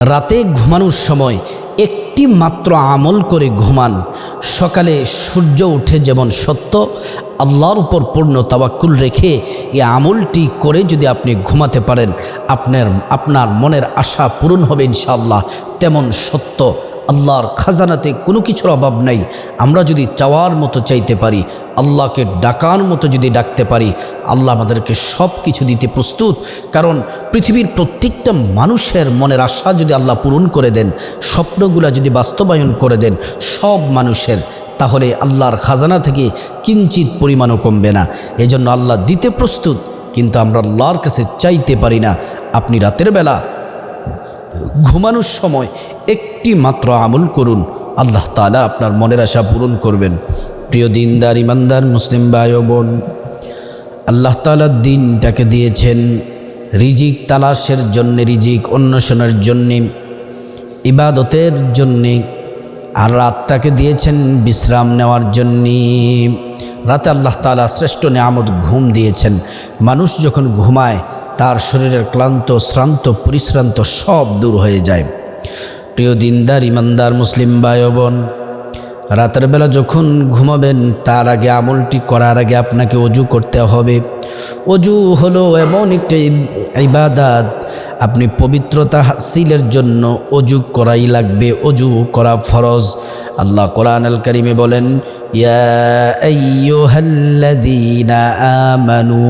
রাতে ঘুমানোর সময় একটি মাত্র আমল করে ঘুমান। সকালে সূর্য উঠে যেমন সত্য, আল্লাহর উপর পূর্ণ তাবাক্কুল রেখে এই আমলটি করে যদি আপনি ঘুমাতে পারেন, আপনার আপনার মনের আশা পূরণ হবে ইনশাআল্লাহ, তেমন সত্য। আল্লাহর খাজানাতে কোনো কিছুর অভাব নাই। আমরা যদি চাওয়ার মতো চাইতে পারি, আল্লাহকে ডাকার মতো যদি ডাকতে পারি, আল্লাহ আমাদেরকে সব কিছু দিতে প্রস্তুত। কারণ পৃথিবীর প্রত্যেকটা মানুষের মনের আশা যদি আল্লাহ পূরণ করে দেন, স্বপ্নগুলা যদি বাস্তবায়ন করে দেন সব মানুষের, তাহলে আল্লাহর খাজানা থেকে কিঞ্চিত পরিমাণও কমবে না। এজন্য আল্লাহ দিতে প্রস্তুত, কিন্তু আমরা আল্লাহর কাছে চাইতে পারি না। আপনি রাতের বেলা ঘুমানোর সময় একটি মাত্র আমল করুন। আল্লাহ তালা আপনার মনের আশা পূরণ করবেন। প্রিয় দিনদার, ইমানদার মুসলিম ভাই বোন, আল্লাহ তালা দিনটাকে দিয়েছেন রিজিক তালাশের জন্যে রিজিক, অন্বেষণের জন্যে, ইবাদতের জন্যে, আর রাতটাকে দিয়েছেন বিশ্রাম নেওয়ার জন্যে। রাতে আল্লাহ তালা শ্রেষ্ঠ নিয়ামত ঘুম দিয়েছেন। মানুষ যখন ঘুমায়, তার শরীরের ক্লান্ত, শ্রান্ত, পরিশ্রান্ত সব দূর হয়ে যায়। প্রিয় দিনদার, ইমানদার মুসলিম ভাই বোন, রাতের বেলা যখন ঘুমাবেন, তার আগে আমলটি করার আগে আপনাকে অজু করতে হবে। অজু হলো এমন একটি ইবাদাত, আপনি পবিত্রতা হাসিলের জন্য অজু করাই লাগবে, অজু করা ফরজ। আল্লাহ কোরআন আল করিমে বলেন, ইয়া আমানু।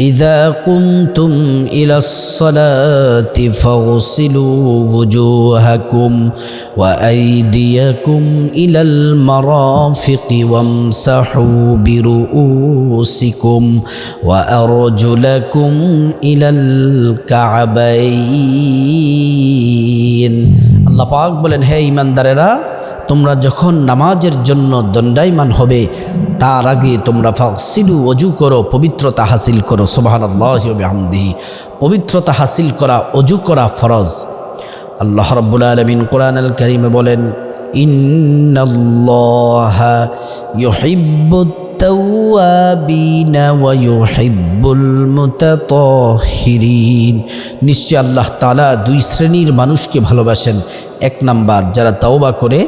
إذا قمتم إلى الصلاة فاغسلوا وجوهكم وأيديكم إلى المرافق وامسحوا برؤوسكم وأرجلكم إلى الكعبين الله পাক বলেন হে ইমানদারেরা তোমরা যখন নামাজের জন্য দণ্ডায়মান হবে, তার আগে তোমরা ফাকসিলু অজু করো, পবিত্রতা হাসিল করো সোবাহান আল্লাহমদি পবিত্রতা হাসিল করা অজু করা ফরজ। আল্লাহ রব্বুল আলমিন কোরআন আল করিমে বলেন, ইন্নাল্লাহ التوابين ويحب المتطهرين নিশ্চয় আল্লাহ তালা দুই শ্রেণীর মানুষকে ভালোবাসেন এক নাম্বার যারা তাওবা করে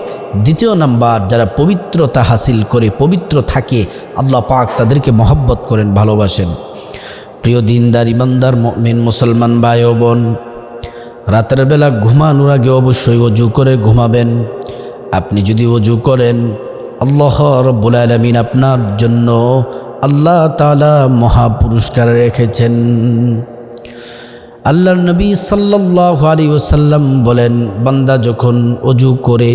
দ্বিতীয় নাম্বার যারা পবিত্রতা হাসিল করে পবিত্র থাকে আল্লাহ পাক তাদেরকে মহব্বত করেন ভালোবাসেন প্রিয় দিনদার ইমানদার মেন মুসলমান ভাই ও বোন রাতের বেলা ঘুমানোর আগে অবশ্যই অজু করে ঘুমাবেন আপনি যদি অজু করেন আল্লাহ রব্বুল আলমিন আপনার জন্য আল্লাহ তালা মহা পুরস্কার রেখেছেন। আল্লাহ নবী সাল্লাহ আলী ওসাল্লাম বলেন, বান্দা যখন অজু করে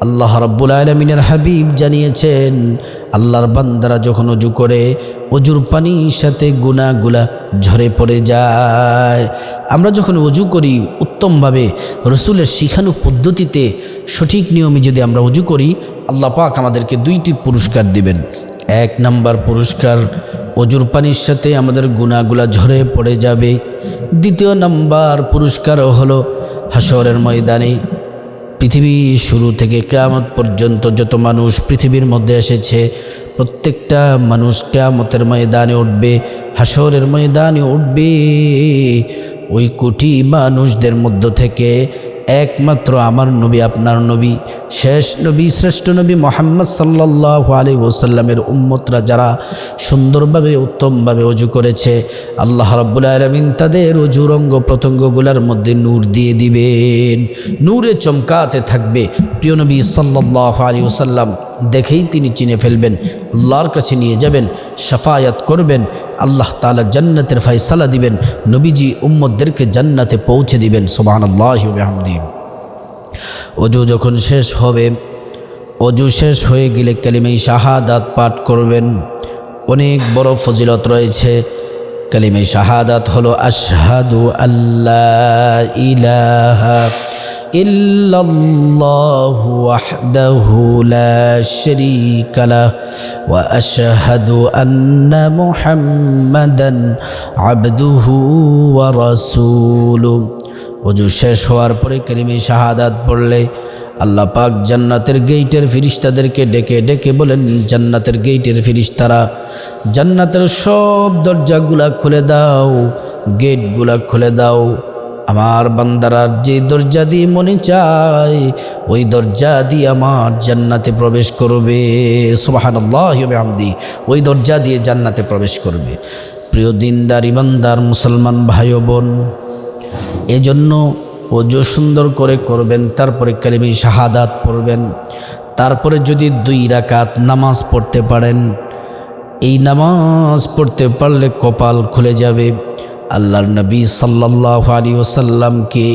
আল্লাহ রব্বুল আলমিনের হাবিব জানিয়েছেন, আল্লাহর বান্দারা যখন অজু করে, অজুর পানির সাথে গুনাগুলা ঝরে পড়ে যায়। আমরা যখন অজু করি, উত্তমভাবে রসুলের শিখানো পদ্ধতিতে সঠিক নিয়মে যদি আমরা অজু করি, আল্লাহ পাক আমাদেরকে দুইটি পুরস্কার দিবেন। এক নাম্বার পুরস্কার, অজুর পানির সাথে আমাদের গুণাগুলা ঝরে পড়ে যাবে। দ্বিতীয় নাম্বার পুরস্কারও হলো হাসরের ময়দানে। পৃথিবী শুরু থেকে কেয়ামত পর্যন্ত যত মানুষ পৃথিবীর মধ্যে এসেছে, প্রত্যেকটা মানুষ কেয়ামতের ময়দানে উঠবে হাসরের ময়দানে উঠবে। ওই কোটি মানুষদের মধ্য থেকে একমাত্র আমার নবী, আপনার নবী, শেষ নবী, শ্রেষ্ঠ নবী মোহাম্মদ সাল্লাহ আলী ওসাল্লামের উম্মতরা যারা সুন্দরভাবে, উত্তমভাবে অজু করেছে, আল্লাহ রাব্বুল আলমিন তাদের অজুর অঙ্গ প্রত্যঙ্গগুলোর মধ্যে নূর দিয়ে দিবেন। নূরে চমকাতে থাকবে। প্রিয় নবী সাল্লাহ আলী ওসাল্লাম দেখেই তিনি চিনে ফেলবেন, আল্লাহর কাছে নিয়ে যাবেন সাফায়াত করবেন আল্লাহ তালা জান্নাতের ফাইসালা দিবেন, নবীজি উম্মদদেরকে জান্নাতে পৌঁছে দিবেন সোবাহান আল্লাহমদি অজু যখন শেষ হবে, অজু শেষ হয়ে গেলে কালিমাই শাহাদাত পাঠ করবেন। অনেক বড় ফজিলত রয়েছে, কালিমাই শাহাদাত হলো আশহাদু আল্লাহ ইলাহা إلا الله وحده لا شريك له وأشهد أن محمدا عبده ورسوله অজু শেষ হওয়ার পরে কালিমে শাহাদাত পড়লে আল্লাহ পাক জান্নাতের গেইটের ফিরিস্তাদেরকে ডেকে ডেকে বলেন জান্নাতের গেইটের ফিরিস্তারা জান্নাতের সব দরজাগুলা খুলে দাও গেটগুলা খুলে দাও আমার বান্দারার যে দরজা দিয়ে মনে চায়, ওই দরজা দিয়ে আমার জান্নাতে প্রবেশ করবে। সুবাহান আমদি ওই দরজা দিয়ে জান্নাতে প্রবেশ করবে। প্রিয় দিনদার, ইমানদার, মুসলমান ভাই বোন এজন্য ওজো সুন্দর করে করবেন, তারপরে কালিমি শাহাদাত পড়বেন, তারপরে যদি দুই রাকাত নামাজ পড়তে পারেন, এই নামাজ পড়তে পারলে কপাল খুলে যাবে। আল্লাহর নবী সাল্লাহ আলী ওসাল্লামকে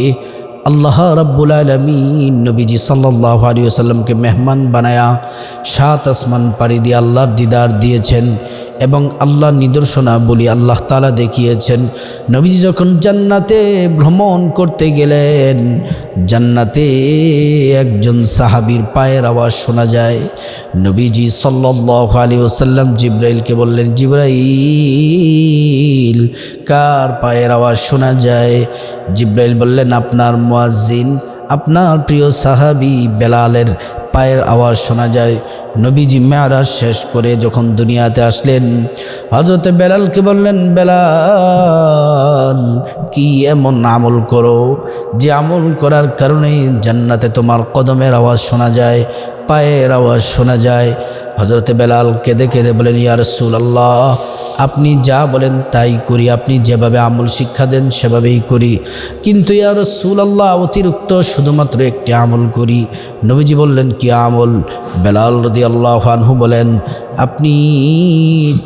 আল্লাহ রব্বুল আলমিন নবীজি সাল্লাহ আলী ওসাল্লামকে মেহমান বানায়া সাত আসমান পাড়ি দিয়ে আল্লাহর দিদার দিয়েছেন। এবং আল্লাহ নিদর্শনা বলি আল্লাহ তালা দেখিয়েছেন। নবীজি যখন জান্নাতে ভ্রমণ করতে গেলেন, জান্নাতে একজন সাহাবির পায়ের আওয়াজ শোনা যায়। নবীজি সাল্লাহ আলী ওসাল্লাম জিব্রাইলকে বললেন, জিব্রাইল, কার পায়ের আওয়াজ শোনা যায়? জিব্রাইল বললেন, আপনার মোয়াজিন আপনার প্রিয় সাহাবি বেলালের পায়ের আওয়াজ শোনা যায়। নবীজি মেয়ারাজ শেষ করে যখন দুনিয়াতে আসলেন হজরতে বেলালকে বললেন, বেলাল, কি এমন আমল করো যে আমল করার কারণেই জান্নাতে তোমার কদমের আওয়াজ শোনা যায়, পায়ের আওয়াজ শোনা যায়? হজরতে বেলাল কেঁদে কেঁদে বলেন ইয়া রসুল আল্লাহ আপনি যা বলেন তাই করি। আপনি যেভাবে আমল শিক্ষা দেন, সেভাবেই করি। কিন্তু ইয়া রসুল আল্লাহ অতিরিক্ত শুধুমাত্র একটি আমল করি। নবীজি বললেন কি আমল বেলাল রদি আল্লাহ আনহু বলেন, আপনি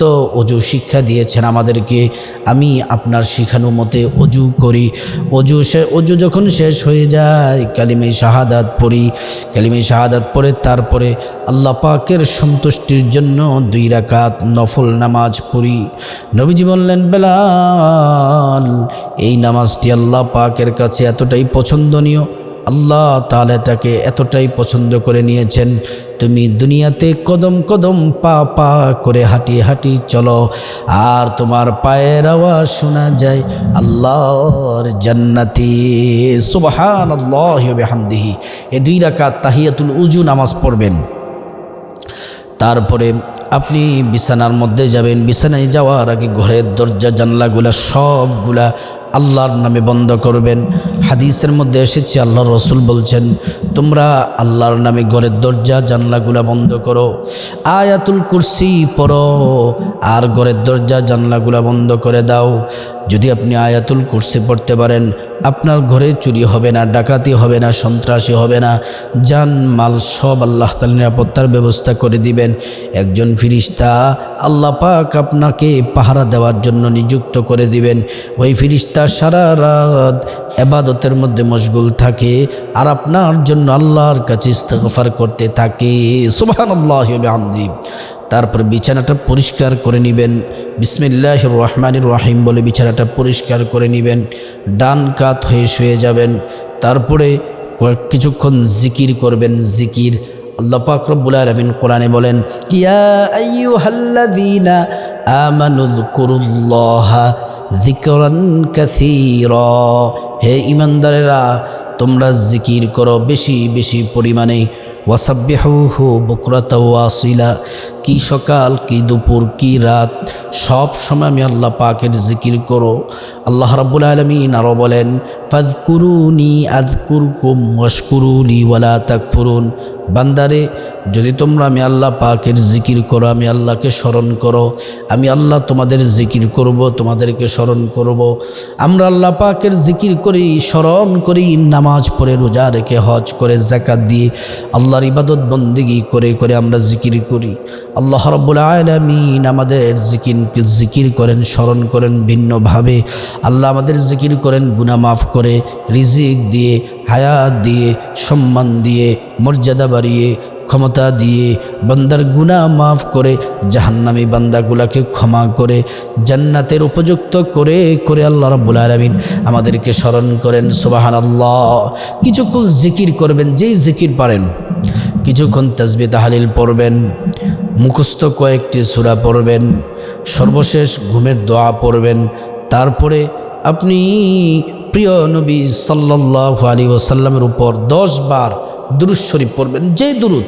তো অজু শিক্ষা দিয়েছেন আমাদেরকে, আমি আপনার শিখানো মতে অজু করি। অজু সে, অজু যখন শেষ হয়ে যায়, কালিমে শাহাদাত পড়ি। কালিমে শাহাদাত পড়ে, তারপরে আল্লাহ পাকের সন্তুষ্টির জন্য দুই রাকাত নফল নামাজ পড়ি। নবীজি বললেন, বেলাল, এই নামাজটি আল্লাহ পাকের কাছে এতটাই পছন্দনীয় আল্লাহ তাহলে তাকে এতটাই পছন্দ করে নিয়েছেন, তুমি দুনিয়াতে কদম কদম পা পা করে হাঁটি হাঁটি চলো, আর তোমার পায়ের আওয়াজ শোনা যায়, আল্লাহর জান্নাতি। সুবাহান আল্লাহ হামদিহি এ দুই রাকাত তাহিয়াতুল উজু নামাজ পড়বেন। তারপরে আপনি বিছানার মধ্যে যাবেন, বিছানায় যাওয়ার আগে ঘরের দরজা, জানলাগুলা সবগুলা আল্লাহর নামে বন্ধ করবেন। হাদিসের মধ্যে এসেছে আল্লাহ রসুল বলছেন, তোমরা আল্লাহর নামে ঘরের দরজা, জানলাগুলা বন্ধ করো, আয়াতুল কুরসি পড়ো, আর ঘরের দরজা, জানলাগুলা বন্ধ করে দাও। যদি আপনি আয়াতুল কুরসি পড়তে পারেন, আপনার ঘরে চুরি হবে না, ডাকাতি হবে না, সন্ত্রাসী হবে না, যান মাল সব আল্লাহ তাল নিরাপত্তার ব্যবস্থা করে দিবেন। একজন ফিরিস্তা আল্লাহ পাক আপনাকে পাহারা দেওয়ার জন্য নিযুক্ত করে দিবেন। ওই ফিরিস্তা সারা রাত এবাদতের মধ্যে মশগুল থাকে আর আপনার জন্য আল্লাহর কাছে ইস্তফার করতে থাকে। সুবাহান আল্লাহ আমদি তারপর বিছানাটা পরিষ্কার করে নেবেন। বিসমিল্লাহ রহমানির রহিম বলে বিছানাটা পরিষ্কার করে নেবেন। ডান কাত হয়ে শুয়ে যাবেন। তারপরে কিছুক্ষণ জিকির করবেন। জিকির হে ঈমানদারেরা, তোমরা জিকির করো বেশি বেশি পরিমাণে। কি সকাল, কি দুপুর, কি রাত, সব সময় আমি আল্লাহ পাকের জিকির করো। আল্লাহ রাব্বুল আলামিন আরও বলেন ফাজকুরুনি আজকুরকুম ওয়াশকুরুলি ওয়ালা তাকফুরুন। বান্দারে, যদি তোমরা আমি আল্লাহ পাকের জিকির করো, আমি আল্লাহকে স্মরণ করো, আমি আল্লাহ তোমাদের জিকির করব, তোমাদেরকে স্মরণ করব। আমরা আল্লাহ পাকের জিকির করি, স্মরণ করি, নামাজ পড়ে, রোজা রেখে, হজ করে জাকাত দিয়ে, আল্লাহর ইবাদত বন্দিগি করে করে আমরা জিকির করি। আল্লাহ রব্বুল আলমিন আমাদের জিকির জিকির করেন, স্মরণ করেন ভিন্নভাবে। আল্লাহ আমাদের জিকির করেন গুনা মাফ করে, রিজিক দিয়ে, হায়াত দিয়ে, সম্মান দিয়ে, মর্যাদা বাড়িয়ে, ক্ষমতা দিয়ে, বান্দার গুনাহ মাফ করে, জাহান্নামী বান্দাগুলাকে ক্ষমা করে, জান্নাতের উপযুক্ত করে করে আল্লাহ রাব্বুল আলামিন আমাদেরকে স্মরণ করেন। সুবাহান আল্লাহ কিছুক্ষণ জিকির করবেন, যেই জিকির পারেন কিছুক্ষণ তসবি তাহালিল পড়বেন, মুখস্থ কয়েকটি সূরা পড়বেন, সর্বশেষ ঘুমের দোয়া পড়বেন। তারপরে আপনি প্রিয় নবী সাল্লাহ আলী ওসাল্লামের উপর দশ বার দুরুদ শরীফ পড়বেন। যে দুরুদ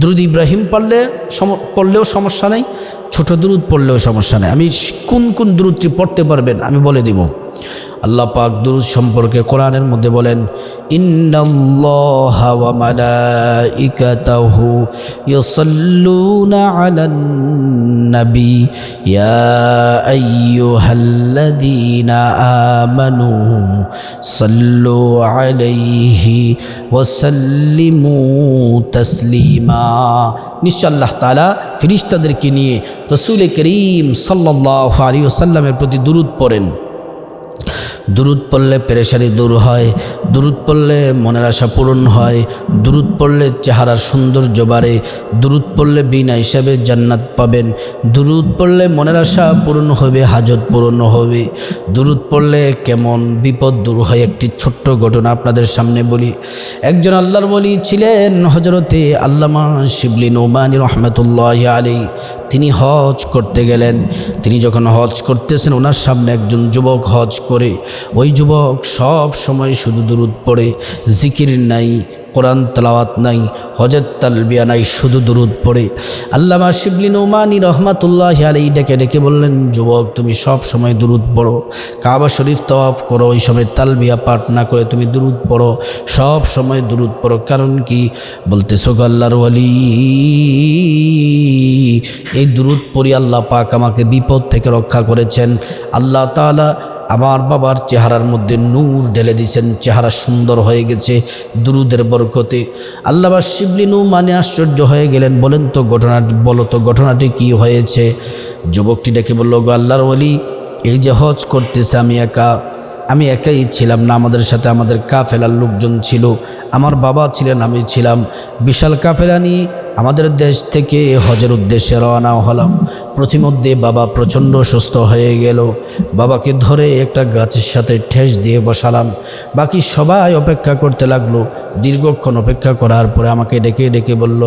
দুরুদ ইব্রাহিম পড়লে পড়লেও সমস্যা নেই, ছোট দুরুদ পড়লেও সমস্যা নেই। আমি কোন কোন দুরুদটি পড়তে পারবেন আমি বলে দিব। আল্লাহ পাক দুরুদ সম্পর্কে কোরআনের মধ্যে বলেন নবী, ইয়া আলাইহি ওয়া সাল্লিমু তাসলিমা ফেরেশতাদেরকে নিয়ে রসুল করিম সাল্লাল্লাহু আলাইহি ওয়াসাল্লামের প্রতি দুরূদ পড়েন। দুরুদ পড়লে পেরেশানি দূর হয়, দুরুদ পড়লে মনের আশা পূরণ হয়, দুরুদ পড়লে চেহারার সৌন্দর্য বাড়ে, দুরুদ পড়লে বিনা হিসাবে জান্নাত পাবেন, দুরুদ পড়লে মনের আশা পূরণ হবে, হাজত পূরণ হবে, দুরুদ পড়লে কেমন বিপদ দূর হয় একটি ছোট্ট ঘটনা আপনাদের সামনে বলি। একজন আল্লাহর বলি ছিলেন হজরতে আল্লামা শিবলি নোমানি রহমতুল্লাহ আলী তিনি হজ করতে গেলেন। তিনি যখন হজ করতেছেন, ওনার সামনে একজন যুবক হজ করে। ওই যুবক সব সময় শুধু দূরত পড়ে, জিকির নাই কোরআন তালাওয়াত নাই হজের তালবিয়া নাই, শুধু দুরুদ পড়ে। আল্লামা শিবলিন ওমানি রহমাতুল্লাহ আলী ডেকে ডেকে বললেন, যুবক, তুমি সব সময় দুরুদ পড়ো। কাবা শরীফ তওয়াফ করো, ওই সময় তালবিয়া পাঠ না করে তুমি দুরুদ পড়ো। সব সময় দুরুদ পড়ো। কারণ কি? বলতেছো আল্লাহর ওয়ালি, এই দুরুদ পড়ি আল্লাহ পাক আমাকে বিপদ থেকে রক্ষা করেছেন। আল্লাহ তাআলা আমার বাবার চেহারার মধ্যে নূর ঢেলে দিয়েছেন, চেহারা সুন্দর হয়ে গেছে, দুরুদের বরকতে। আল্লাহ বা শিবলিনু মানে আশ্চর্য হয়ে গেলেন, বলেন তো ঘটনাটি, বলো তো ঘটনাটি কি হয়েছে? যুবকটি ডেকে বলল, গো আল্লাহর বলি এই যে হজ করতেছে আমি একা, আমি একাই ছিলাম না, আমাদের সাথে আমাদের কাফেলার লোকজন ছিল, আমার বাবা ছিলেন, আমি ছিলাম। বিশাল কাফেলা নিয়ে আমাদের দেশ থেকে হজের উদ্দেশ্যে রওনা হলাম। প্রতিমধ্যে বাবা প্রচণ্ড সুস্থ হয়ে গেল। বাবাকে ধরে একটা গাছের সাথে ঠেস দিয়ে বসালাম। বাকি সবাই অপেক্ষা করতে লাগল। দীর্ঘক্ষণ অপেক্ষা করার পরে আমাকে ডেকে ডেকে বলল,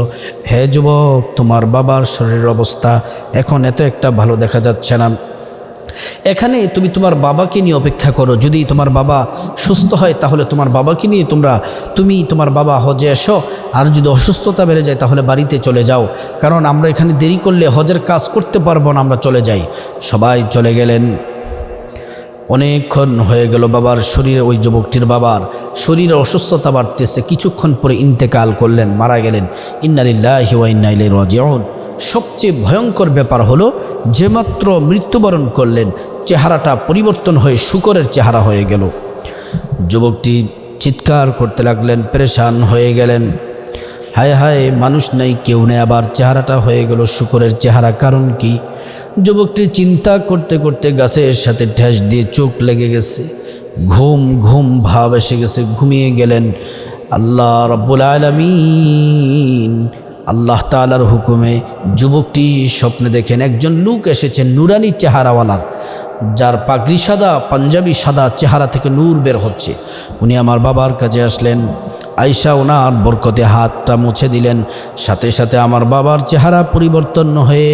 হে যুবক, তোমার বাবার শরীরের অবস্থা এখন এত একটা ভালো দেখা যাচ্ছে না। এখানে তুমি তোমার বাবাকে নিয়ে অপেক্ষা করো। যদি তোমার বাবা সুস্থ হয়, তাহলে তোমার বাবাকে নিয়ে তোমরা, তুমি তোমার বাবা হজে এসো। আর যদি অসুস্থতা বেড়ে যায়, তাহলে বাড়িতে চলে যাও। কারণ আমরা এখানে দেরি করলে হজের কাজ করতে পারব না, আমরা চলে যাই। সবাই চলে গেলেন। অনেকক্ষণ হয়ে গেল বাবার শরীরে, ওই যুবকটির বাবার শরীরে অসুস্থতা বাড়তেছে। কিছুক্ষণ পরে ইন্তেকাল করলেন, মারা গেলেন। ইন্নালিল্লাহ ইন্নাইলে রাজিউন। সবচেয়ে ভয়ঙ্কর ব্যাপার হলো, যে মাত্র মৃত্যুবরণ করলেন, চেহারাটা পরিবর্তন হয়ে শুকরের চেহারা হয়ে গেল। যুবকটি চিৎকার করতে লাগলেন, পরেশান হয়ে গেলেন। হায় হায়, মানুষ নেই, কেউ নেই, আবার চেহারাটা হয়ে গেল শুকরের চেহারা। কারণ কি? যুবকটি চিন্তা করতে করতে গাছের সাথে ঠেস দিয়ে চোখ লেগে গেছে। ঘুম ঘুম, ভাব এসে গেছে, ঘুমিয়ে গেলেন। আল্লাহ রব্বুল আলমিন আল্লাহ তালার হুকুমে যুবকটি স্বপ্নে দেখেন একজন লোক এসেছেন নুরানি চেহারাওয়ালার, যার পাগড়ি সাদা, পাঞ্জাবি সাদা চেহারা থেকে নূর বের হচ্ছে। উনি আমার বাবার কাছে আসলেন। আয়সা ওনার বরকতে হাতটা মুছে দিলেন। সাথে সাথে আমার বাবার চেহারা পরিবর্তন হয়ে,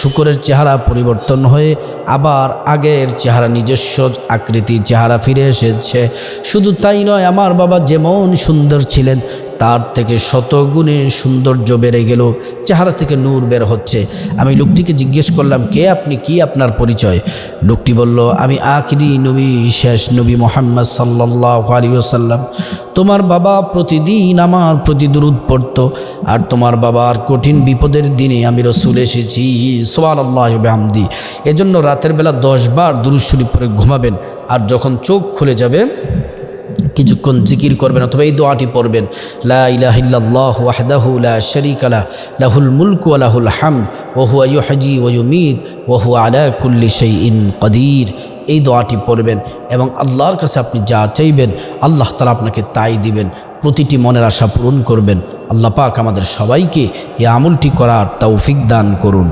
শুকরের চেহারা পরিবর্তন হয়ে আবার আগের চেহারা, নিজস্ব আকৃতি চেহারা ফিরে এসেছে। শুধু তাই নয়, আমার বাবা যেমন সুন্দর ছিলেন তার থেকে শত গুণে সৌন্দর্য বেড়ে গেল, চেহারা থেকে নূর বের হচ্ছে। আমি লোকটিকে জিজ্ঞেস করলাম, কে আপনি? কি আপনার পরিচয়? লোকটি বলল, আমি আখিরি নবী, শেষ নবী মোহাম্মদ সাল্লাহ আলী ওসাল্লাম তোমার বাবা প্রতিদিন আমার প্রতি দূরত পড়ত, আর তোমার বাবার কঠিন বিপদের দিনে আমি রসুল এসেছি সোয়াল আল্লাহ এজন্য রাতের বেলা দশ বার দুরুদ শরীফ পরে ঘুমাবেন, আর যখন চোখ খুলে যাবে কিছুক্ষণ জিকির করবেন অথবা এই দোয়াটি পড়বেন, লা লা লাহুল মুলকু ওয়া লাহুল হামদ, ওয়া হুয়া ইউহজি ওয়া ইউমীত, ওয়া হুয়া আলা কুল্লি শাইইন কদির। এই দোয়াটি পড়বেন এবং আল্লাহর কাছে আপনি যা চাইবেন, আল্লাহ তালা আপনাকে তাই দিবেন। প্রতিটি মনের আশা পূরণ করবেন। আল্লাহ পাক আমাদের সবাইকে এই আমলটি করার তৌফিক দান করুন।